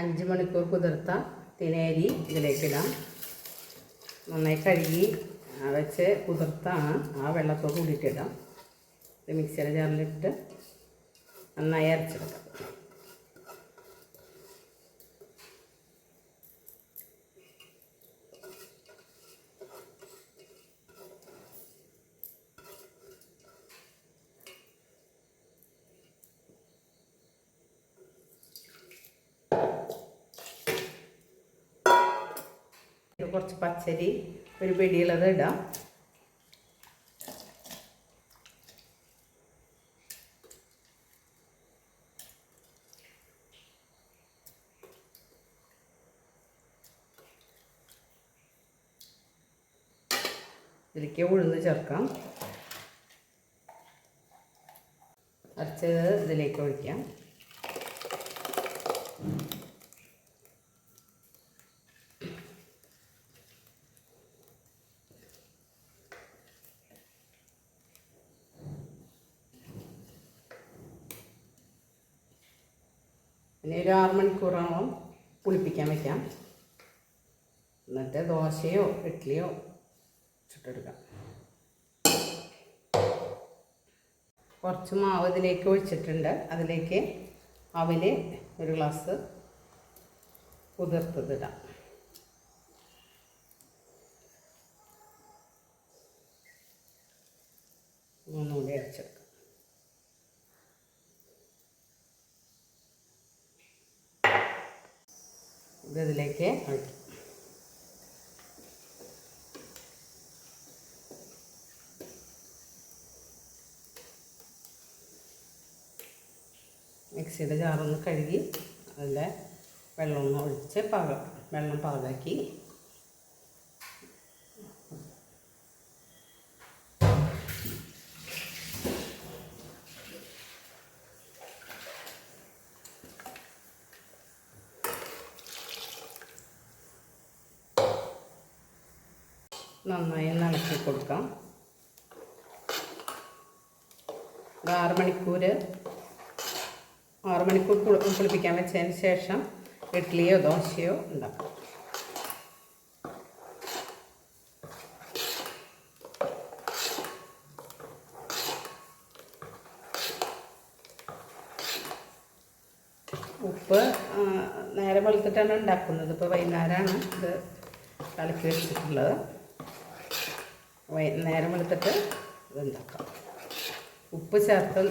അഞ്ച് മണിക്കൂർ കുതിർത്ത തിനേരി ഇതിലേക്കിടാം നന്നായി കഴുകി വെച്ച് കുതിർത്താണ് ആ വെള്ളത്തോട് കൂടിയിട്ടിടാം മിക്സിയുടെ ജാറിലിട്ട് നന്നായി അരച്ചെടുക്കാം. കുറച്ച് പച്ചരി ഒരു പിടിയുള്ളത് ഇടാം. ഇതിലേക്ക് ഉഴുന്ന് ചേർക്കാം. അരച്ചത് ഇതിലേക്ക് ഒഴിക്കാം. പിന്നെ ഒരു ആറ് മണിക്കൂറോളം പുളിപ്പിക്കാൻ വയ്ക്കാം എന്നിട്ട് ദോശയോ ഇഡ്ഡലിയോ ചുട്ടെടുക്കാം. കുറച്ച് മാവ് ഇതിലേക്ക് ഒഴിച്ചിട്ടുണ്ട്. അതിലേക്ക് അവിൽ ഒരു ഗ്ലാസ് കുതിർത്തതിടാം ഒന്നുകൂടി അരച്ചെടുക്കാം. ഇതിലേക്ക്. മിക്സിയുടെ ജാറൊന്ന് കഴുകി അതിന്റെ വെള്ളമൊന്ന് ഒഴിച്ച് പാക വെള്ളം പാകാക്കി നന്നായി നനച്ചി കൊടുക്കാം. ആറ് മണിക്കൂർ ആറ് മണിക്കൂർ കുളി- കുളിപ്പിക്കാൻ വെച്ചതിന് ശേഷം ഇഡ്ഡലിയോ ദോശയോ ഉണ്ടാക്കാം. ഉപ്പ് നേരെ വെളുത്തിട്ടാണ് ഉണ്ടാക്കുന്നത്. ഇപ്പോൾ വൈകുന്നേരമാണ് ഇത് കലക്കി വെച്ചിട്ടുള്ളത്. നേരം വെളുത്തിട്ട് ഇതുണ്ടാക്കാം. ഉപ്പ് ചേർത്ത്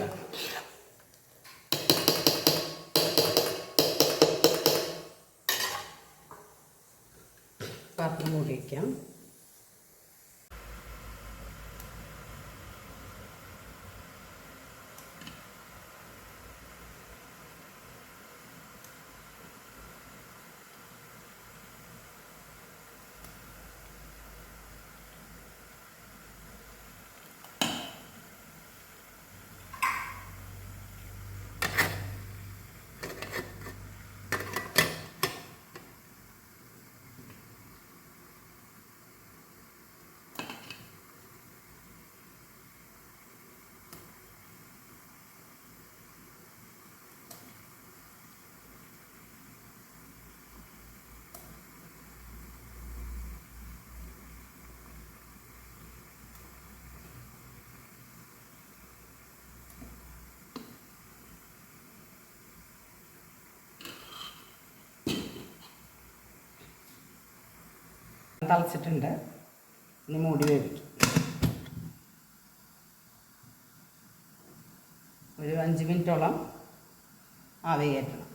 പാത്രം മൂടി വയ്ക്കാം തളച്ചിട്ടുണ്ട്. ഇനി മൂടി വേവിക്കും. ഒരു അഞ്ച് മിനിറ്റോളം ആവി കയറ്റണം